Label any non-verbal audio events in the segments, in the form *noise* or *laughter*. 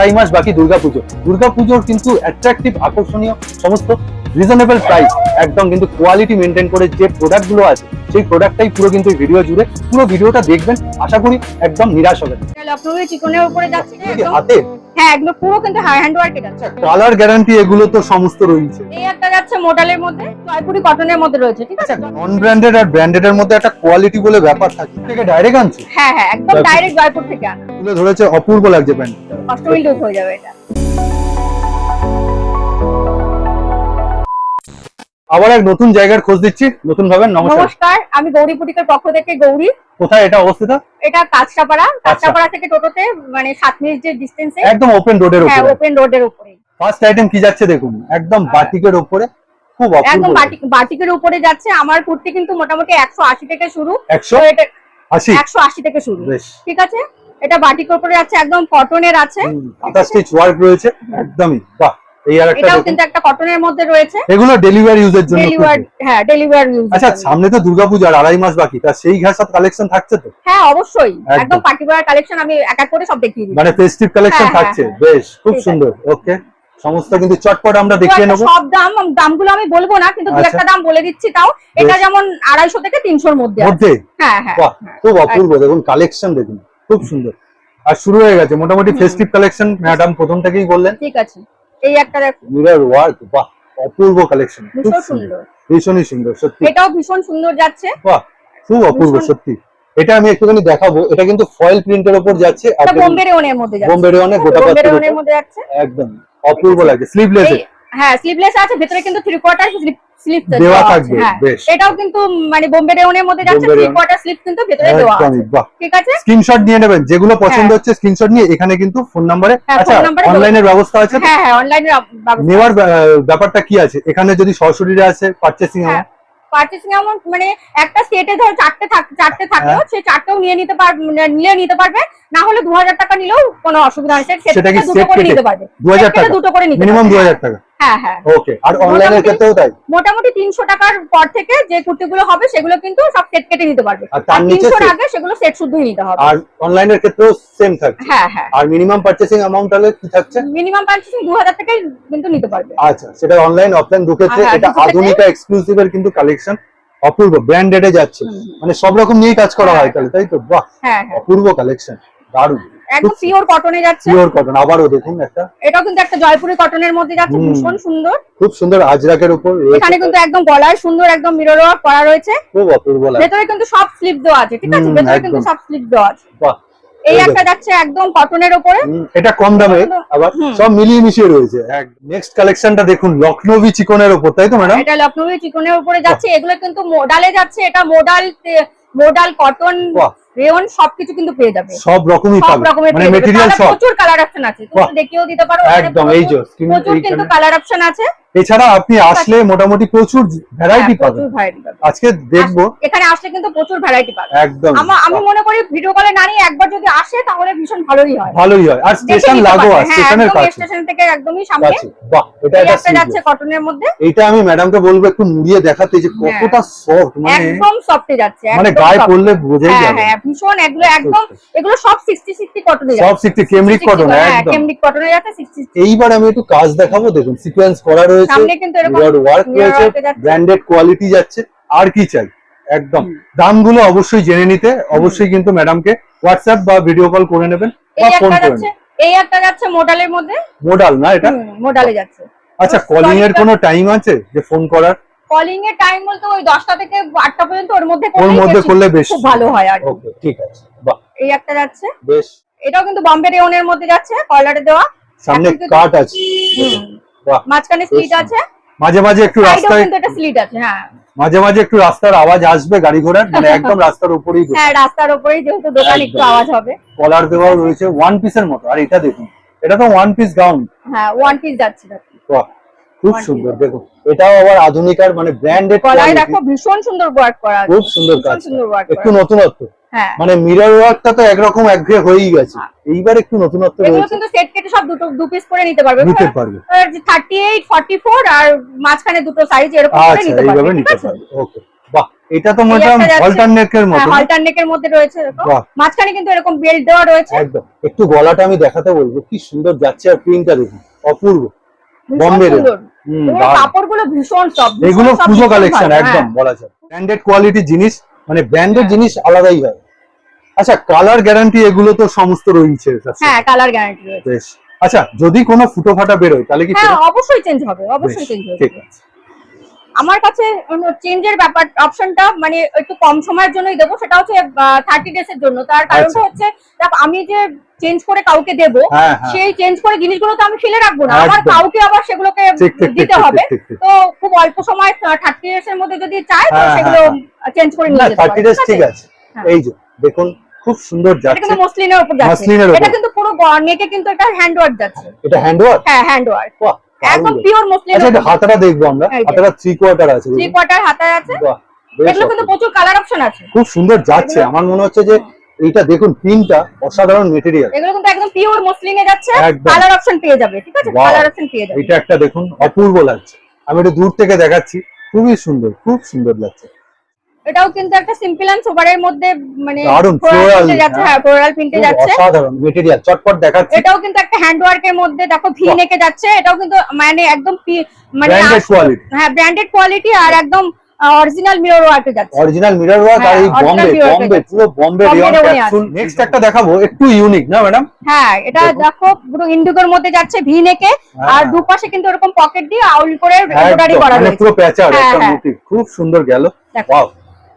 আড়াই মাস বাকি দুর্গাপুজো। দুর্গাপুজোর কিন্তু অ্যাট্রাকটিভ আকর্ষণীয় সমস্ত রিজনেবল প্রাইস একদম কিন্তু কোয়ালিটি মেনটেন করে যে প্রোডাক্টগুলো আছে সেই প্রোডাক্টটাই পুরো কিন্তু ভিডিও জুড়ে পুরো ভিডিওটা দেখবেন আশা করি একদম নিরাশ হবেন। একদম- হাতে হ্যাঁ এগুলো পুরো কিন্তু হ্যান্ড ওয়ার্কের আছে কালার গ্যারান্টি এগুলো তো সমস্ত রয়েছে। এই একটা যাচ্ছে মডেলের মধ্যে জয়পুরি কটনের মধ্যে রয়েছে ঠিক আছে? আচ্ছা নন ব্র্যান্ডেড আর ব্র্যান্ডেড এর মধ্যে একটা কোয়ালিটি বলে ব্যাপার থাকে। থেকে ডাইরেক্ট আনছে? হ্যাঁ হ্যাঁ একদম ডাইরেক্ট জয়পুর থেকে আনা ধরেছে অপূর্ব লাগছে প্যান্ট অষ্টমী লুক হয়ে যাবে এটা। আবার এক নতুন জায়গার খোঁজ দিচ্ছি নতুন ভাবে নমস্কার আমি গৌরী বুটিকের পক্ষ থেকে গৌরী। কোথায় এটা অবস্থিত? এটা কাঁচরাপাড়া কাঁচরাপাড়া থেকে টোটোতে মানে সাত মিনিট যে ডিস্টেন্সে একদম ওপেন রোডের হ্যাঁ উপরে। ওপেন রোডের উপরে। ফার্স্ট আইটেম কি যাচ্ছে দেখুন একদম বাটিকের উপরে খুব একদম বাটিক বাটিকের উপরে যাচ্ছে আমার কুর্তি কিন্তু মোটামুটি একশো আশি থেকে শুরু। একশো আশি? একশো আশি থেকে শুরু। ঠিক আছে? এটা বাটিকের উপরে যাচ্ছে একদম কটনের আছে। আটা স্টিচ ওয়ার্ক রয়েছে একদমই বাহ। এই আর একটা এটাও দেখুন। কিন্তু একটা কটনের মধ্যে রয়েছে। এগুলো ডেলিভারি ইউজের জন্য ডেলিভার হ্যাঁ ডেলিভার ইউজ আচ্ছা সামনে তো দুর্গাপূজা আর আড়াই মাস বাকি তা সেই ঘাসাত কালেকশন থাকছে তো? হ্যাঁ অবশ্যই। একদম। কালেকশন আমি এক এক করে সব দেখিয়ে দিই মানে ফেস্টিভ কালেকশন হ্যাঁ, থাকছে? বেশ খুব সুন্দর। ওকে সমস্ত কিন্তু চটপট আমরা দেখিয়ে নেব। সব দাম দামগুলো আমি বলব না কিন্তু দু আচ্ছা। একটা দাম বলে দিচ্ছি তাও। এটা যেমন আড়াইশো থেকে তিনশোর মধ্যে মধ্যে? হ্যাঁ হ্যাঁ খুব অপূর্ব। দেখুন কালেকশন দেখুন। খুব সুন্দর। আর শুরু হয়ে গেছে। মোটামুটি ফেস্টিভ কালেকশন ম্যাডাম প্রথম থেকেই বললেন। ঠিক আছে। এই একটা মিরর ওয়ার্ক বাহ অপূর্ব কালেকশন খুব সুন্দর ভীষণই সুন্দর সত্যি। এটাও ভীষণ সুন্দর যাচ্ছে। বাহ খুব অপূর্ব সত্যি। এটা আমি একটুখানি দেখাবো এটা কিন্তু ফয়েল প্রিন্টের উপর যাচ্ছে বোম্বে রেওনের মধ্যে যাচ্ছে। বোম্বে গোটা একদম অপূর্ব লাগে স্লিভলেস হ্যাঁ স্লিভলেস আছে ভেতরে কিন্তু থ্রি কোয়ার্টার স্লিপ দেওয়া থাকবে হ্যাঁ। বেশ। এটাও কিন্তু মানে বোম্বে রেওনের মধ্যে যাচ্ছে থ্রি কোয়ার্টার স্লিপ কিন্তু ভেতরে দেওয়া আছে। ঠিক আছে? স্ক্রিনশট নিয়ে নেবেন যেগুলো পছন্দ হ্যাঁ। হচ্ছে স্ক্রিনশট নিয়ে এখানে কিন্তু ফোন নাম্বারে হ্যাঁ, আচ্ছা অনলাইনের ব্যবস্থা আছে হ্যাঁ হ্যাঁ অনলাইনে নেওয়ার ব্যাপারটা কি আছে? এখানে যদি সরাসরি আছে পারচেসিং হ্যাঁ পার্চেসিং অ্যামাউন্ট মানে একটা সেটে ধরো চারটে চারটে থাকলেও হ্যাঁ। সেই চারটেও নিয়ে নিতে পারবে নিলে নিতে পারবে। না হলে দু হাজার টাকা নিলেও কোনো অসুবিধা নেই। সেট দুটো করে নিতে পারবে। 2000 Set টাকা? দুটো করে নিতে মিনিমাম দু হাজার টাকা। হ্যাঁ হ্যাঁ। ওকে আর অনলাইনের ক্ষেত্রেও তাই? মোটামুটি তিনশো টাকার পর থেকে যে কুর্তিগুলো হবে সেগুলো কিন্তু সব সেট কেটে নিতে পারবে। আর? আগে সেগুলো সেট শুদ্ধই নিতে হবে। আর অনলাইনের ক্ষেত্রেও সেম হ্যাঁ হ্যাঁ। আর মিনিমাম পারচেসিং অ্যামাউন্ট হলে কি থাকছে? মিনিমাম পার্চেসিং দু হাজার টাকাই কিন্তু নিতে পারবে। আচ্ছা সেটা অনলাইন অফলাইন দু ক্ষেত্রে হ্যাঁ, এটা আধুনিকা এক্সক্লুসিভ এর কিন্তু কালেকশন অপূর্ব ব্র্যান্ডেড এ যাচ্ছে। মানে সব রকম নিয়ে কাজ করা হ্যাঁ। হয় তাহলে তাই তো? বাহ! হ্যাঁ হ্যাঁ। অপূর্ব কালেকশন দারুণ। একদম পিওর কটনে যাচ্ছে। পিওর কটন আবারও দেখুন একটা। এটাও কিন্তু একটা জয়পুরি কটনের মধ্যে যাচ্ছে ভীষণ সুন্দর। খুব সুন্দর আজরাকের উপর এখানে কিন্তু একদম গলায় সুন্দর একদম মিরর ওয়ার্ক করা রয়েছে। খুব অপূর্ব লাগে। ভেতরে কিন্তু সব স্লিপ দেওয়া আছে ঠিক আছে? ভেতরে কিন্তু সব স্লিপ দেওয়া আছে। বাহ এই একটা যাচ্ছে একদম কটনের উপরে। এটা কম দামে আবার সব মিলিয়ে মিশিয়ে রয়েছে। নেক্সট কালেকশনটা দেখুন লখনৌই চিকনের উপর তাই তো ম্যাডাম এটা লখনৌ চিকনের উপরে যাচ্ছে এগুলো কিন্তু মোডালে যাচ্ছে এটা মোডাল মোডাল কটন বাহ। রেয়ন সবকিছু কিন্তু পেয়ে যাবে। সব রকমই সব রকমের মানে মেটেরিয়াল সব। প্রচুর কালার অপশন আছে। তুমি দেখিয়েও দিতে পারো একদম এই যে প্রচুর- প্রচুর কিন্তু কালার অপশন আছে। এছাড়া আপনি আসলে মোটামুটি প্রচুর ভ্যারাইটি হ্যাঁ, পাবেন। আজকে দেখব। এখানে আসলে কিন্তু প্রচুর ভ্যারাইটি পাবে একদম। আমা- মনে করি ভিডিও কলে না নিয়ে একবার যদি আসে তাহলে ভীষণ ভালোই হয়। ভালোই হয়। আর স্টেশন লাগোয়া হ্যাঁ, স্টেশনের কাছে। স্টেশন থেকে একদমই সামনে। বাহ এটা একটা যাচ্ছে কটনের মধ্যে। এটা আমি ম্যাডামকে বলব একটু মুড়িয়ে দেখাতে যে কতটা সফট মানে একদম সফটে যাচ্ছে মানে গায়ে। পড়লে বোঝাই হ্যাঁ যাবে হ্যাঁ ভীষণ এগুলো একদম এগুলো সব সিক্সটি সিক্সটি কটনে সব সিক্সটি কেমরিক কটন একদম। কেমরিক কটনে যাচ্ছে সিক্সটি এইবার আমি একটু কাজ দেখাবো দেখুন সিকোয়েন্স করা রয়েছে। সামনে কিন্তু এরকম ওয়ার্ক রয়েছে। ব্র্যান্ডেড কোয়ালিটি যাচ্ছে আর কি চাই? একদম। দামগুলো অবশ্যই জেনে নিতে অবশ্যই কিন্তু ম্যাডামকে হোয়াটসঅ্যাপ বা ভিডিও কল করে নেবেন বা ফোন করে নেবেন। এই একটা যাচ্ছে মোডালের মধ্যে। মোডাল না এটা? মোডালে যাচ্ছে। আচ্ছা কলিং এর কোনো টাইম আছে যে ফোন করার? কলিং এর টাইম বলতে ওই দশটা থেকে আটটা পর্যন্ত ওর মধ্যে ওর মধ্যে করলে বেশ। খুব ভালো হয় আর। ওকে ঠিক আছে। বাহ। এই একটা যাচ্ছে। বেশ। এটাও কিন্তু বম্বে রেওনের মধ্যে যাচ্ছে কলারে দেওয়া। সামনে কাট আছে। বাহ। মাঝখানে স্লিট আছে। মাঝে মাঝে একটু রাস্তায় কিন্তু একটা স্লিট আছে হ্যাঁ। মাঝে মাঝে একটু রাস্তার আওয়াজ আসবে গাড়ি ঘোড়ার মানে *laughs* একদম রাস্তার উপরেই হ্যাঁ রাস্তার উপরেই যেহেতু দোকান একটু আওয়াজ হবে। কলার দেওয়াও রয়েছে। ওয়ান পিসের মতো। আর এটা দেখুন। এটা তো ওয়ান পিস গাউন হ্যাঁ ওয়ান পিস যাচ্ছে। বাহ। খুব সুন্দর দেখো এটাও আবার আধুনিকার মানে ব্র্যান্ডেড গলায় দেখো ভীষণ সুন্দর ওয়ার্ক করা আছে খুব সুন্দর কাজ। একটু নতুনত্ব। হ্যাঁ। মানে মিরর ওয়ার্কটা তো একরকম একঘেয়ে হয়েই গেছে। এইবার একটু নতুনত্ব রয়েছে। কিন্তু সেট কেটে সব দুটো দু পিস করে নিতে পারবে। নিতে পারবে। থার্টি এইট ফর্টি ফোর আর মাঝখানে দুটো সাইজ এরকম করে আচ্ছা নিতে পারবে ঠিক নিতে পারবে। ওকে বাহ এটা তো যাচ্ছে। অল্টারনেটের হ্যাঁ মতো হলটার নেকের মধ্যে রয়েছে এরকম। বাহ। মাঝখানে কিন্তু এরকম বেল্ট দেওয়া রয়েছে। একদম। একটু গলাটা আমি দেখাতে বলব কি সুন্দর যাচ্ছে আর প্রিন্টটা দেখুন। অপূর্ব। বম্বের। কাপড়গুলো ভীষণ সব এগুলো পুজো কালেকশন একদম বলা যায়। ব্র্যান্ডেড কোয়ালিটি জিনিস মানে ব্র্যান্ডেড হ্যাঁ। জিনিস আলাদাই হয়। আচ্ছা কালার গ্যারান্টি এগুলো তো সমস্ত রয়েছে। হ্যাঁ কালার গ্যারান্টি রয়েছে। বেশ। আচ্ছা যদি কোনো ফুটো ফাটা বেরোয় তাহলে কি হ্যাঁ অবশ্যই চেঞ্জ হবে অবশ্যই চেঞ্জ হবে ঠিক আছে। আমার কাছে চেঞ্জের ব্যাপার অপশনটা মানে একটু কম সময়ের জন্যই দেবো সেটা হচ্ছে থার্টি ডেজ এর জন্য। তার কারণটা আচ্ছা। হচ্ছে দেখ আমি যে চেঞ্জ করে কাউকে দেব হ্যাঁ হ্যাঁ। সেই চেঞ্জ করে জিনিসগুলো তো আমি ফেলে রাখব না। আমার কাউকে আবার সেগুলোকে দিতে হবে। তো খুব অল্প সময় থার্টি ডেজ এর মধ্যে যদি চায় তো হ্যাঁ, সেগুলো চেঞ্জ করে নিয়ে যেতে থার্টি ডেজ ঠিক আছে? এই যে দেখুন খুব সুন্দর এটা যাচ্ছে। কিন্তু মসলিনের উপর যাচ্ছে। এটা কিন্তু পুরো নেকে কিন্তু এটা হ্যান্ড ওয়ার্ক যাচ্ছে। এটা হ্যান্ড ওয়ার্ক হ্যাঁ হ্যান্ড ওয়ার্ক বাহ। একদম পিওর মসলিন আচ্ছা এটা হাতাটা দেখব আমরা। হাতাটা থ্রি কোয়ার্টার আছে থ্রি কোয়ার্টার হাতা আছে। এগুলো কিন্তু প্রচুর কালার অপশন আছে। খুব সুন্দর যাচ্ছে। আমার মনে হচ্ছে যে এইটা দেখুন পিনটা অসাধারণ মেটেরিয়াল এগুলো কিন্তু একদম পিওর মসলিনে যাচ্ছে। কালার অপশন পেয়ে যাবে ঠিক আছে? কালার অপশন পেয়ে যাবে। এটা একটা দেখুন অপূর্ব লাগছে। আমি একটু দূর থেকে দেখাচ্ছি। খুবই সুন্দর খুব সুন্দর লাগছে। এটাও কিন্তু একটা সিম্পল এন্ড সোবারের মধ্যে মানে ফ্লোরাল যাচ্ছে হ্যাঁ। হ্যাঁ। ফ্লোরাল প্রিন্টে যাচ্ছে। অসাধারণ মেটেরিয়াল চটপট দেখাচ্ছি। এটাও কিন্তু একটা হ্যান্ড ওয়ার্কের মধ্যে দেখো ভি। নেকে যাচ্ছে। এটাও কিন্তু মানে একদম মানে ব্র্যান্ডেড কোয়ালিটি হ্যাঁ ব্র্যান্ডেড কোয়ালিটি আর একদম অরিজিনাল মিরর ওয়ার্কে যাচ্ছে। অরিজিনাল মিরর ওয়ার্ক আর হ্যাঁ, এই বম্বে বম্বে পুরো বম্বে Bombay ক্যাপসুল নেক্সট একটা দেখাবো একটু ইউনিক না ম্যাডাম হ্যাঁ এটা দেখো। পুরো ইন্ডিগোর মধ্যে যাচ্ছে ভি নেকে। হ্যাঁ। আর দুপাশে কিন্তু এরকম পকেট দিয়ে আউল করে এমব্রয়ডারি করা মানে পুরো প্যাচার হ্যাঁ, একটা হ্যাঁ। মোটিভ খুব সুন্দর গেল। দেখো। ওয়াও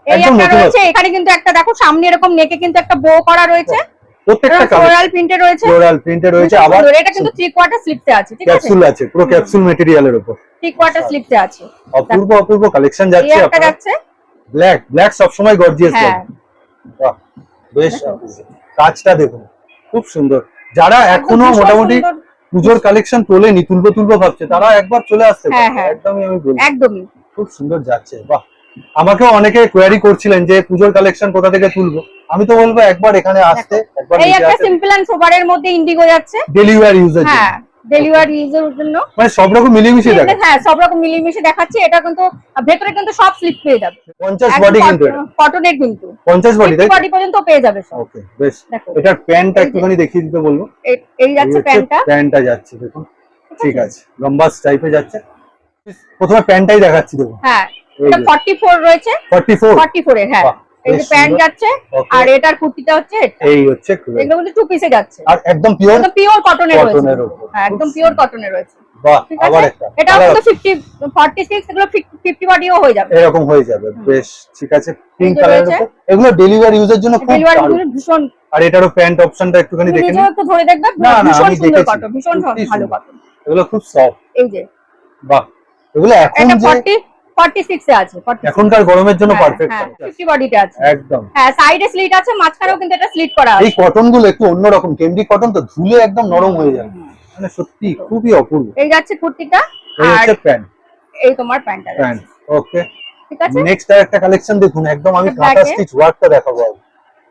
এই একটা রয়েছে এখানে কিন্তু একটা দেখো সামনে এরকম নেকে কিন্তু একটা বো করা রয়েছে। প্রত্যেকটা ফ্লোরাল প্রিন্টে রয়েছে। ফ্লোরাল প্রিন্টে রয়েছে। আবার এটা কিন্তু থ্রি কোয়ার্টার স্লিপসে আছে ঠিক আছে? ক্যাপসুল আছে পুরো ক্যাপসুল মেটেরিয়ালের উপর। থ্রি কোয়ার্টার স্লিপসে আছে। অপূর্ব অপূর্ব কালেকশন যাচ্ছে একটা যাচ্ছে। ব্ল্যাক ব্ল্যাক সবসময় গর্জিয়াস লাগে। বাহ, বেশ কাজটা দেখুন খুব সুন্দর। যারা এখনও মোটামুটি পুজোর কালেকশন তোলেনি তুলবো তুলবো ভাবছে তারা একবার চলে আসতে হ্যাঁ, পারে। হ্যাঁ। একদমই আমি একদমই। খুব সুন্দর যাচ্ছে বাহ। আমাকেও অনেকে কোয়ারি করছিলেন যে পুজোর কালেকশন কোথা থেকে তুলবো? আমি তো বলব একবার এখানে আসতে একবার এই একটা সিম্পল এন্ড সোবারের মধ্যে ইন্ডিগো যাচ্ছে। ডেলিভারি ইউজের হ্যাঁ ডেলিভারি ইউজের জন্য। মানে সব রকম মিলিয়ে দেখা হ্যাঁ সব রকম মিলিয়ে দেখাচ্ছি এটা কিন্তু ভেতরে কিন্তু সব স্লিপ পেয়ে যাবে। পঞ্চাশ বডি কিন্তু কটনের কিন্তু। পঞ্চাশ বডি তাই বডি পর্যন্ত পেয়ে যাবে সব। ওকে বেশ। এটার প্যান্টটা একটুখানি দেখিয়ে দিতে বলব। এই- যাচ্ছে প্যান্টটা। প্যান্টটা যাচ্ছে দেখুন। ঠিক আছে। লম্বা টাইপে যাচ্ছে। প্রথমে প্যান্টটাই দেখাচ্ছি দেখুন। হ্যাঁ এটা 44 রয়েছে? Forty four. 44 এর হ্যাঁ। এই যে প্যান্ট যাচ্ছে আর এটার কুর্তিটা হচ্ছে এটা। এই হচ্ছে এগুলো কিন্তু টু পিসে যাচ্ছে। আর একদম পিওর একদম পিওর কটনের রয়েছে। হ্যাঁ একদম পিওর কটনের রয়েছে। বাহ আবার একটা। এটাও কিন্তু 50 46 এগুলো 50 বডিও হয়ে যাবে। এরকম হয়ে যাবে। বেশ ঠিক আছে। পিঙ্ক কালারের উপর। এগুলো ডেলিভারি ইউজের জন্য খুব ডেলিভারি ভীষণ আর এটারও প্যান্ট অপশনটা একটুখানি দেখে নিন। একটু ধরে দেখবে। না, না, ভীষণ সুন্দর কটন ভীষণ ভালো কটন এগুলো খুব সফট এই যে। বাহ এগুলো এখন যে 40 46 এ আছে 46 এখনকার গরমের জন্য হ্যাঁ, পারফেক্ট হ্যাঁ 50 বডিতে আছে। একদম। হ্যাঁ সাইডে স্লিট আছে মাঝখানেও কিন্তু এটা স্লিট করা এই কটনগুলো একটু অন্যরকম কটন তো ধুলে একদম নরম হয়ে যাবে। মানে সত্যি খুবই অপূর্ব। এই যাচ্ছে কুর্তিটা এই হচ্ছে প্যান্ট। এই তোমার প্যান্টটা প্যান্ট ওকে। ঠিক আছে? নেক্সট একটা কালেকশন দেখুন একদম আমি এটা কাঁথা black স্টিচ ওয়ার্কটা দেখাবো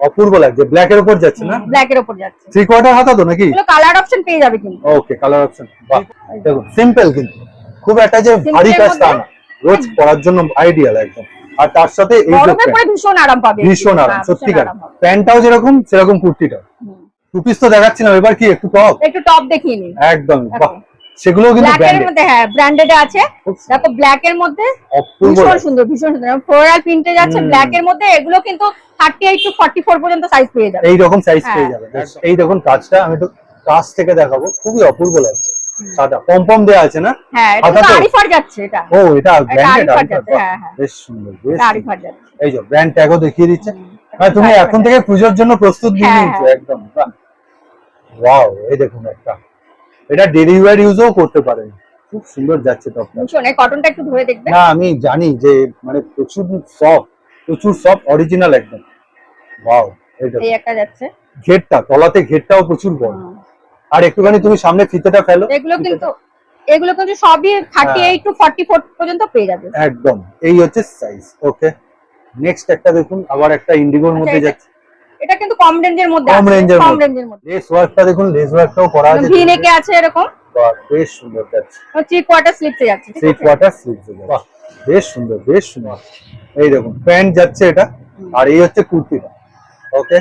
অপূর্ব লাগছে ব্ল্যাক এর উপর যাচ্ছে না? ব্ল্যাক এর উপর যাচ্ছে। থ্রি কোয়ার্টার হাতা তো নাকি? এগুলো কালার অপশন পেয়ে যাবে কিন্তু। ওকে কালার অপশন বাহ দেখুন সিম্পল কিন্তু। খুব একটা যে ভারী কাজ তা না। রোজ পরার জন্য আইডিয়াল একদম। আর তার সাথে এই যে ভীষণ আরাম পাবে। ভীষণ আরাম হ্যাঁ, সত্যিকার। প্যান্টটাও যেরকম সেরকম কুর্তিটা। হুম। টু পিস তো দেখাচ্ছিলাম এবার কি একটু টপ একটু টপ দেখিয়ে নিন একদম বাহ। সেগুলো কিন্তু ব্র্যান্ডেড মধ্যে হ্যাঁ ব্র্যান্ডেড আছে। দেখো ব্ল্যাক এর মধ্যে ভীষণ সুন্দর ভীষণ সুন্দর। ফ্লোরাল প্রিন্টে যাচ্ছে ব্ল্যাক এর মধ্যে এগুলো কিন্তু 38 টু 44 পর্যন্ত সাইজ পেয়ে যাবে। এই রকম সাইজ হ্যাঁ। পেয়ে যাবে এই দেখুন কাজটা আমি একটু কাছ থেকে দেখাবো। খুবই অপূর্ব লাগছে। সাদা। পম্পম আছে না? হ্যাঁ এটা যাচ্ছে এটা। ও এটা ব্র্যান্ডেড হ্যাঁ হ্যাঁ। বেশ সুন্দর বেশ। যাচ্ছে এই যে ব্র্যান্ড ট্যাগও দেখিয়ে দিচ্ছে। মানে তুমি এখন থেকে পুজোর জন্য প্রস্তুত নিয়ে হ্যাঁ, নিয়েছো হ্যাঁ। একদম ওয়াও এই দেখুন একটা। এটা ডেলিভারি ইউজও করতে পারেন। খুব সুন্দর যাচ্ছে টপটা ভীষণ এই কটনটা একটু ধরে দেখবে? না আমি জানি যে মানে প্রচুর সফট প্রচুর সফট অরিজিনাল একদম। ওয়াও এই একটা যাচ্ছে। ঘেরটা তলাতে ঘেরটাও প্রচুর বড়। আর একটুখানি তুমি সামনে ফিতেটা ফেলো। এগুলো কিন্তু এগুলো কিন্তু সবই থার্টি হ্যাঁ। এইট টু ফর্টি ফোর পর্যন্ত পেয়ে যাবে। একদম। এই হচ্ছে সাইজ ওকে নেক্সট একটা দেখুন আবার একটা ইন্ডিগোর মধ্যে যাচ্ছে। এটা কিন্তু কম রেঞ্জের মধ্যে কম রেঞ্জের মধ্যে। লেস ওয়ার্কটা দেখুন লেস ওয়ার্কটাও করা আছে। ভি নেকে আছে? এরকম। বাহ, বেশ সুন্দর যাচ্ছে। থ্রি কোয়ার্টার স্লিপসে যাচ্ছে থ্রি আছে? কোয়ার্টার স্লিভস বাহ। বেশ সুন্দর বেশ সুন্দর। এই দেখুন প্যান্ট যাচ্ছে এটা। আর এই হচ্ছে কুর্তিটা ওকে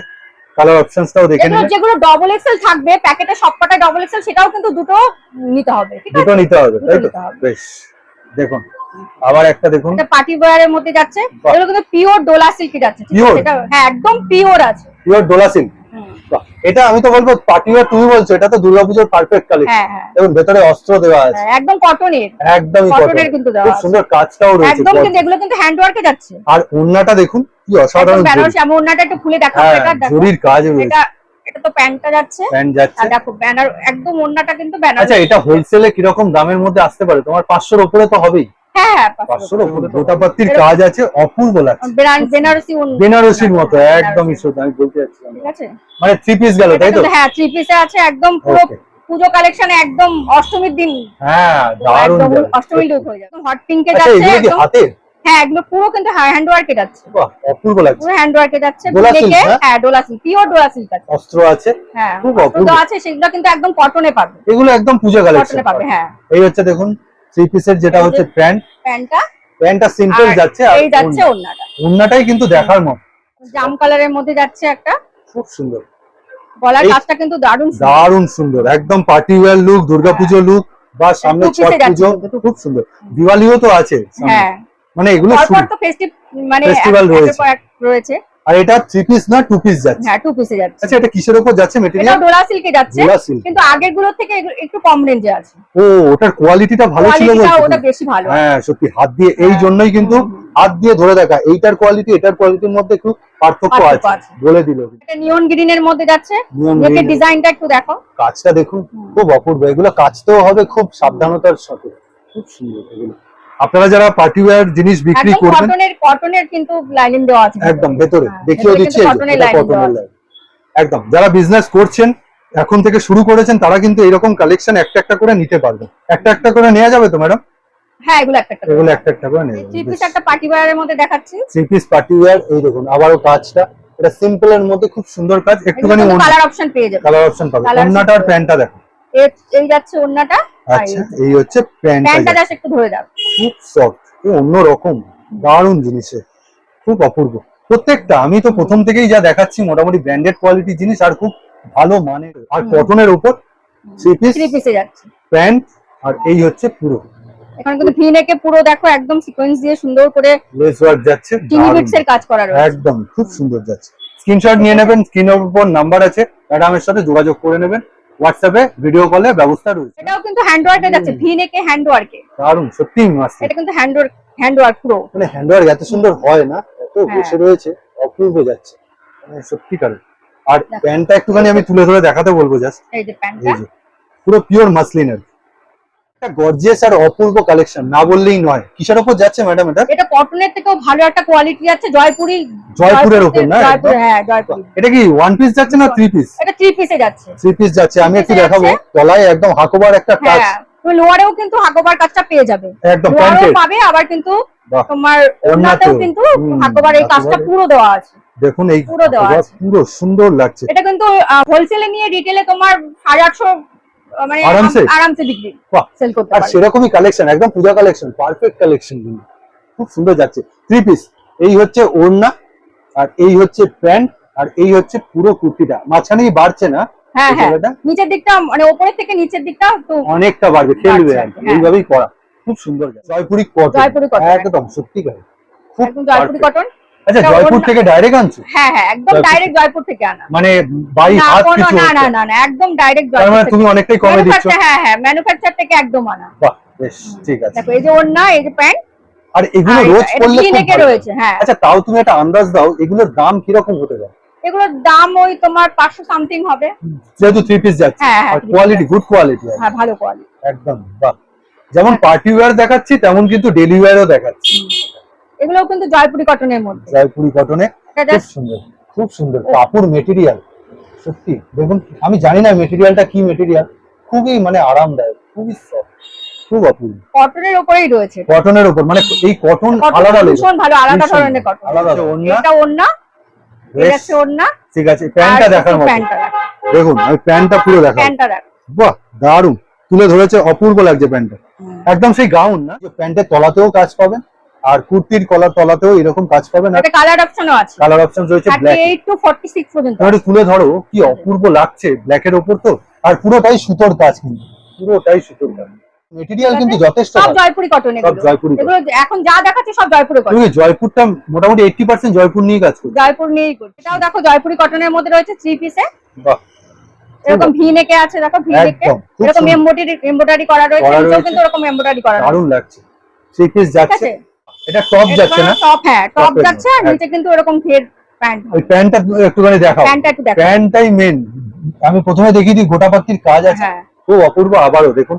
কালার অপশনসটাও দেখে নিন যেগুলো ডাবল এক্সেল থাকবে প্যাকেটে সবকটা ডাবল এক্সেল সেটাও কিন্তু দুটো নিতে হবে দুটো নিতে হবে তাই তো? বেশ দেখুন আবার একটা দেখুন। এটা পার্টি ওয়্যারের মধ্যে যাচ্ছে। এগুলো কিন্তু পিওর ডোলা সিল্কে যাচ্ছে ঠিক আছে? এটা হ্যাঁ একদম পিওর আছে। পিওর ডোলা সিল্ক এটা আমি তো বলব পার্টিওয়ার তুমি বলছো এটা তো দুর্গাপুজোর পারফেক্ট কালেকশন দেখুন ভেতরে অস্ত্র দেওয়া আছে। হ্যাঁ, একদম কটনের একদমই কটনের কিন্তু দেওয়া খুব আছে। সুন্দর কাজটাও রয়েছে একদম কিন্তু এগুলো কিন্তু হ্যান্ড ওয়ার্কে যাচ্ছে। আর ওন্নাটা দেখুন কি একদম অসাধারণ বেনারসি আমি ওনাটা একটু খুলে দেখাবো হ্যাঁ এটা দেখো। জরির কাজ রয়েছে। এটা এটা তো প্যান্টটা যাচ্ছে। প্যান্ট যাচ্ছে। আর দেখো ব্যানার একদম ওনাটা কিন্তু ব্যানার আচ্ছা এটা হোলসেলে কীরকম দামের মধ্যে আসতে পারে? তোমার পাঁচশোর উপরে তো হবেই। হ্যাঁ হ্যাঁ পাঁচশোর কাজ আছে অপূর্ব লাগছে। বেনারসি বেনারসির মতো একদমই শুধু আমি বলতে চাচ্ছিলাম ঠিক আছে? মানে থ্রি পিস গেল তাই তো? হ্যাঁ থ্রি পিসে আছে একদম পুরো পুজো কালেকশনে একদম অষ্টমীর দিন। হ্যাঁ দারুণ একদম লুক হয়ে যাবে হট পিঙ্কে আচ্ছা যাচ্ছে এগুলো একদম হাতের? হ্যাঁ এগুলো পুরো কিন্তু হ্যান্ড ওয়ার্কে যাচ্ছে। অপূর্ব লাগছে। পুরো হ্যান্ড ওয়ার্কে যাচ্ছে। দেখে হ্যাঁ? হ্যাঁ Dola silk pure Dola silk আছে। অস্ত্র আছে। হ্যাঁ খুব অপূর্ব। আছে সেগুলো কিন্তু একদম কটনে পাবে। এগুলো একদম পূজা কালেকশন কটনে পাবে। হ্যাঁ। এই হচ্ছে দেখুন থ্রি পিসের যেটা হচ্ছে প্যান্ট প্যান্টটা। প্যান্টটা সিম্পল যাচ্ছে আর এই যাচ্ছে ওড়নাটা। ওন্নাটাই কিন্তু দেখার মতো। জাম কালারের মধ্যে যাচ্ছে একটা। খুব সুন্দর। গলার কাজটা কিন্তু দারুণ। দারুণ সুন্দর। একদম party wear look Durga Puja look বা সামনে ছট পুজো খুব সুন্দর। দিওয়ালিও তো আছে হ্যাঁ। মানে এগুলো তো ফেস্টিভ মানে এক- রয়েছে। আর এটা থ্রি পিস না টু পিস যাচ্ছে? হ্যাঁ টু পিসে যাচ্ছে। আচ্ছা এটা কিসের উপর যাচ্ছে এটা মেটেরিয়াল ডোলা সিল্কে যাচ্ছে কিন্তু আগেরগুলোর থেকে একটু কম রেঞ্জে আছে। ও ওটার কোয়ালিটিটা ভালো ছিল বলছো ওটা বেশি ভালো। হ্যাঁ সত্যি হাত দিয়ে এই হ্যাঁ। জন্যই কিন্তু। হাত দিয়ে ধরে দেখা। এইটার কোয়ালিটি এটার কোয়ালিটির মধ্যে একটু পার্থক্য আছে। বলে দিল। এটা নিয়ন গ্রিনের মধ্যে যাচ্ছে। এর। ডিজাইনটা একটু দেখো। কাজটা দেখুন। খুব অপূর্ব। এগুলো কাজতেও হবে খুব সাবধানতার সাথে। খুব সুন্দর এগুলো। আপনারা যারা পার্টি ওয়্যার জিনিস বিক্রি করবেন কটনের কটনের কিন্তু লাইনিং দেওয়া আছে। একদম ভেতরে হ্যাঁ, দেখিয়ে দিচ্ছি আছে। line। একদম যারা বিজনেস করছেন এখন থেকে শুরু করেছেন তারা কিন্তু এরকম কালেকশন একটা একটা করে নিতে পারবেন। একটা একটা করে নেওয়া যাবে তো ম্যাডাম হ্যাঁ এগুলো একটা একটা এগুলো একটা একটা করে নেওয়া থ্রি পিস একটা পার্টি ওয়্যারের মধ্যে দেখাচ্ছি। থ্রি পিস পার্টি ওয়্যার এই দেখুন আবারও কাজটা। এটা সিম্পল এর মধ্যে খুব সুন্দর কাজ একটুখানি কালার অপশন পেয়ে যাবে কালার অপশন পাবে অন্যটা আর প্যান্টটা দেখো এই যাচ্ছে এই আচ্ছা এই হচ্ছে প্যান্টটা প্যান্টটা জাস্ট একটু ধরে দাও। খুব সফট অন্য রকম দারুণ জিনিসে খুব অপূর্ব। প্রত্যেকটা আমি তো প্রথম থেকেই যা দেখাচ্ছি মোটামুটি ব্র্যান্ডেড কোয়ালিটি জিনিস আর খুব ভালো মানের আর কটনের উপর থ্রি পিস থ্রি পিসে যাচ্ছে। প্যান্ট আর এই হচ্ছে পুরো। এখানে কিন্তু ভি নেকে পুরো দেখো একদম সিকোয়েন্স দিয়ে সুন্দর করে লেস ওয়ার্ক যাচ্ছে টিনি বিটস এর কাজ করা রয়েছে। একদম খুব সুন্দর যাচ্ছে। স্ক্রিনশট নিয়ে নেবেন স্ক্রিনের উপর নাম্বার আছে ম্যাডামের সাথে যোগাযোগ করে নেবেন। হোয়াটসঅ্যাপে ভিডিও কলে ব্যবস্থা রয়েছে। এটাও কিন্তু হ্যান্ড ওয়ার্কে যাচ্ছে ভি নেকে হ্যান্ড ওয়ার্কে দারুণ সত্যি মাস্ট এটা কিন্তু হ্যান্ড ওয়ার্ক হ্যান্ড ওয়ার্ক পুরো মানে হ্যান্ডওয়ার্ক এত সুন্দর হয় না এত হ্যাঁ। বসে রয়েছে অপূর্ব যাচ্ছে। মানে সত্যিকার আর প্যান্টটা একটুখানি আমি তুলে ধরে দেখাতে বলব জাস্ট এই যে প্যান্টটা। পুরো পিওর মাসলিনের একটা গর্জিয়াস আর অপূর্ব কালেকশন না বললেই নয়। কিসের উপর যাচ্ছে ম্যাডাম এটা? এটা কটনের থেকেও ভালো একটা কোয়ালিটি আছে। জয়পুরি জয়পুরের ওপর না জয়পুর হ্যাঁ জয়পুরি। এটা কি ওয়ান পিস যাচ্ছে না থ্রি পিস এটা থ্রি পিসে যাচ্ছে। থ্রি পিস যাচ্ছে আমি একটু দেখাবো। তলায় একদম হাকোবার একটা টাচ হ্যাঁ তুমি লোয়ারেও কিন্তু হাকোবার কাজটা পেয়ে যাবে। একদম পাবে আবার কিন্তু তোমার। ওড়নাতেও কিন্তু হাকোবার এই কাজটা পুরো দেওয়া আছে। দেখুন এই পুরো দেওয়া আছে। পুরো সুন্দর লাগছে। এটা কিন্তু হোলসেলে নিয়ে রিটেলে তোমার মানে আরামসে? আরামসে বিক্রি। সেল করতে আর সেরকমই কালেকশন একদম পূজা কালেকশন পারফেক্ট কালেকশন খুব সুন্দর যাচ্ছে। থ্রি পিস এই হচ্ছে ওড়না আর এই হচ্ছে প্যান্ট আর এই হচ্ছে পুরো কুর্তিটা। মাঝখানেই বাড়ছে না? হ্যাঁ হ্যাঁ। নিচের দিকটা মানে ওপরের থেকে নিচের দিকটা অনেকটা বাড়বে কি। হ্যাঁ। এইভাবেই করা। খুব সুন্দর জয়পুরি কটন জয়পুরি একদম সত্যিকার খুব একদম জয়পুরি কটন আচ্ছা জয়পুর থেকে ডাইরেক্ট আনছো? হ্যাঁ হ্যাঁ একদম ডাইরেক্ট জয়পুর থেকে আনা। মানে বাই হাত কিছু না না না না একদম ডাইরেক্ট জয়পুর মানে তুমি অনেকটাই কমে দিচ্ছ? হ্যাঁ হ্যাঁ ম্যানুফ্যাকচার থেকে একদম আনা। বাহ বেশ ঠিক আছে। দেখো এই যে ওড়না এই যে প্যান্ট আর এগুলো রোজ ভালো। রয়েছে হ্যাঁ। আচ্ছা তাও তুমি একটা আন্দাজ দাও এগুলোর দাম কীরকম হতে পারে? এগুলোর দাম ওই তোমার পাঁচশো সামথিং হবে। যেহেতু থ্রি পিস যাচ্ছে কোয়ালিটি গুড কোয়ালিটি হ্যাঁ ভালো কোয়ালিটি একদম বাহ। যেমন পার্টি ওয়্যার দেখাচ্ছি তেমন কিন্তু ডেলি ওয়্যারও দেখাচ্ছি। এগুলোও কিন্তু জয়পুরি কটনের মধ্যে। জয়পুরি কটনে খুব সুন্দর খুব সুন্দর। কাপড় মেটেরিয়াল সত্যি। দেখুন আমি জানি না মেটেরিয়ালটা কি মেটেরিয়াল খুবই মানে আরামদায়ক খুবই সফট খুব অপূর্ব। কটনের উপরেই রয়েছে। কটনের উপর মানে এই কটন আলাদা ভীষণ ভালো আলাদা ধরনের কটন আলাদা এটা বেশ, এটা হচ্ছে ওড়না। ঠিক আছে প্যান্টটা দেখার মতো। প্যান্টটা দেখুন আমি প্যান্টটা পুরো দেখাবো। প্যান্টটা দেখো বাহ দারুণ তুলে ধরেছে অপূর্ব লাগছে প্যান্টটা। একদম সেই গাউন না? যে প্যান্টের তলাতেও কাজ পাবেন আর কুর্তির কলার তলাতেও এরকম কাজ পাবেন আর এটা কালার অপশনও আছে। কালার অপশন রয়েছে black eight to forty six পর্যন্ত একটু তুলে ধরো কি অপূর্ব লাগছে ব্ল্যাকের ওপর তো। আর পুরোটাই সুতোর কাজ কিন্তু। পুরোটাই সুতোর কাজ। মেটেরিয়াল কিন্তু যথেষ্ট সব। জয়পুরি কটন সব জয়পুরি এগুলো এখন যা দেখাচ্ছে সব জয়পুরি কটন তুমি জয়পুরটা মোটামুটি এইটটি পার্সেন্ট জয়পুর নিয়ে কাজ করছে? জয়পুর নিয়েই করছে। এটাও দেখো জয়পুরি কটনের মধ্যে রয়েছে থ্রি পিসে বাহ। এরকম ভি নেকে আছে দেখো ভি নেকে এরকম। এমব্রয়ডারি এমব্রয়ডারি করা রয়েছে। করা কিন্তু এরকম এমব্রয়ডারি করা দারুণ লাগছে। থ্রি পিস যাচ্ছে। এটা টপ যাচ্ছে না? টপ হ্যাঁ টপ যাচ্ছে আর নিচে কিন্তু এরকম ঘের প্যান্ট ওই প্যান্টটা একটুখানি দেখাও। প্যান্টটা একটু দেখো প্যান্টটাই মেন আমি প্রথমে দেখিয়ে দিই গোটা পাত্তির কাজ আছে। হ্যাঁ। খুব অপূর্ব আবারও দেখুন।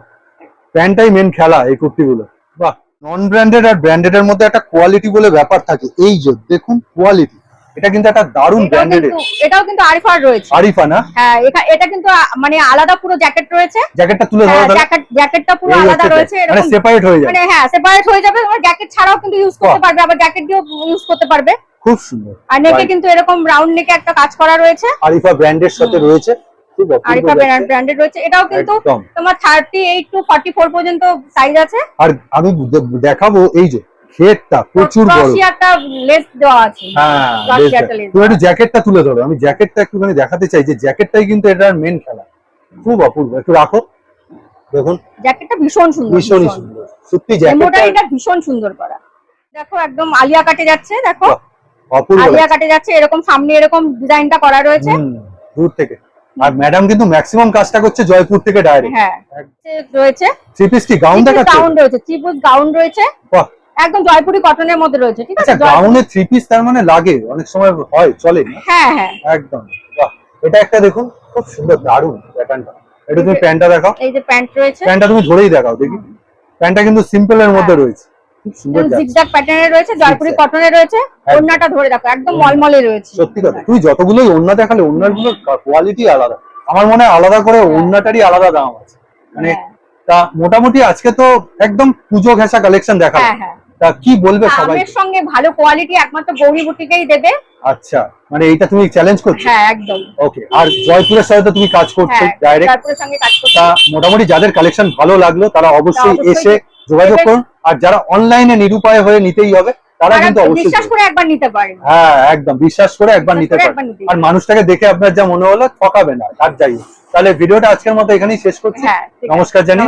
প্যান্টটাই মেন খেলা এই কুর্তিগুলো। বাহ নন ব্র্যান্ডেড আর ব্র্যান্ডেড এর মধ্যে একটা কোয়ালিটি বলে ব্যাপার থাকে। এই যে দেখুন কোয়ালিটি এটা কিন্তু একটা দারুণ এটাও ব্র্যান্ডেড এটাও কিন্তু আরিফার রয়েছে। আরিফা না? হ্যাঁ এখা- এটা কিন্তু মানে আলাদা পুরো জ্যাকেট রয়েছে। জ্যাকেটটা তুলে ধরো জ্যাকেট জ্যাকেটটা পুরো আলাদা রয়েছে এটা। মানে সেপারেট হয়ে যায় মানে হ্যাঁ সেপারেট হয়ে যাবে তোমার জ্যাকেট ছাড়াও কিন্তু ইউজ করতে পারবে আবার জ্যাকেট দিয়েও ইউজ করতে পারবে। খুব সুন্দর। আর নেকে কিন্তু এরকম রাউন্ড নেকে একটা কাজ করা রয়েছে। আরিফা ব্র্যান্ডের সাথে রয়েছে। আরিফা ব্র্যান্ডেড রয়েছে। এটাও কিন্তু তোমার thirty eight to forty four পর্যন্ত সাইজ আছে। আর আমি দেখাবো এই যে হেডটা প্রচুর বড় একটা লেস দেওয়া আছে। হ্যাঁ দশ বেশ হাজারটা দেখ। লেস তুমি একটু জ্যাকেটটা তুলে ধরো। আমি জ্যাকেটটা একটুখানি দেখাতে চাই যে জ্যাকেটটাই কিন্তু এটার মেন খেলা। খুব অপূর্ব। একটু রাখো। দেখুন। জ্যাকেটটা ভীষণ সুন্দর ভীষণই সুন্দর। সত্যি জ্যাকেটটা এমব্রয়ডারিটা ভীষণ সুন্দর করা। দেখো একদম আলিয়া কাটে যাচ্ছে দেখো। অপূর্ব আলিয়া কাটে যাচ্ছে এরকম সামনে এরকম ডিজাইনটা করা রয়েছে। দূর থেকে। আর ম্যাডাম কিন্তু ম্যাক্সিমাম কাজটা করছে জয়পুর থেকে ডাইরেক্ট হ্যাঁ। রয়েছে থ্রি পিস কি? গাউন দেখাচ্ছে? গাউন রয়েছে ত্রিপুজ গাউন রয়েছে। বাহ। একদম জয়পুরি কটনের মধ্যে রয়েছে ঠিক আচ্ছা আছে গাউনে থ্রি পিস তার মানে লাগে অনেক সময় হয় চলে না? হ্যাঁ হ্যাঁ। একদম। বাহ। এটা একটা দেখুন খুব সুন্দর দারুণ প্যাটার্নটা এটা তুমি প্যান্টটা দেখাও। এই যে প্যান্ট রয়েছে। প্যান্টটা তুমি ধরেই দেখাও দেখি। প্যান্টটা কিন্তু সিম্পল এর মধ্যে হ্যাঁ। রয়েছে। খুব সুন্দর জিগজ্যাগ প্যাটার্নের রয়েছে জয়পুরি রয়েছে। ওড়নাটা ধরে দেখো একদম মলমলে রয়েছে। সত্যি কথা তুই যতগুলোই ওন্না দেখালে কোয়ালিটি আলাদা। আমার মনে হয় আলাদা করে ওন্নাটারই আলাদা দাম আছে। মানে হ্যাঁ। তা মোটামুটি আজকে তো একদম পুজো ঘেঁষা কালেকশন দেখা হ্যাঁ হ্যাঁ। তা কি বলবে সবাই সঙ্গে ভালো কোয়ালিটি একমাত্র গৌরী বুটিকেই দেবে। আচ্ছা মানে এইটা তুমি চ্যালেঞ্জ করছ? হ্যাঁ একদম। ওকে আর জয়পুরের সাথে তো তুমি কাজ করছ হ্যাঁ ডাইরেক্ট জয়পুরের সঙ্গে কাজ করছে। তা মোটামুটি যাদের কালেকশন ভালো লাগল তারা অবশ্যই এসে যোগাযোগ করুন। আর যারা অনলাইনে নিরুপায় হয়ে নিতেই হবে তারা তারা কিন্তু অবশ্যই বিশ্বাস করে একবার নিতে পারে। হ্যাঁ একদম বিশ্বাস করে একবার নিতে নিতেই আর মানুষটাকে দেখে আপনার যা মনে হলো ঠকাবে না আর যাই তাহলে ভিডিওটা আজকের মতো এখানেই শেষ করছি। হ্যাঁ। নমস্কার জানি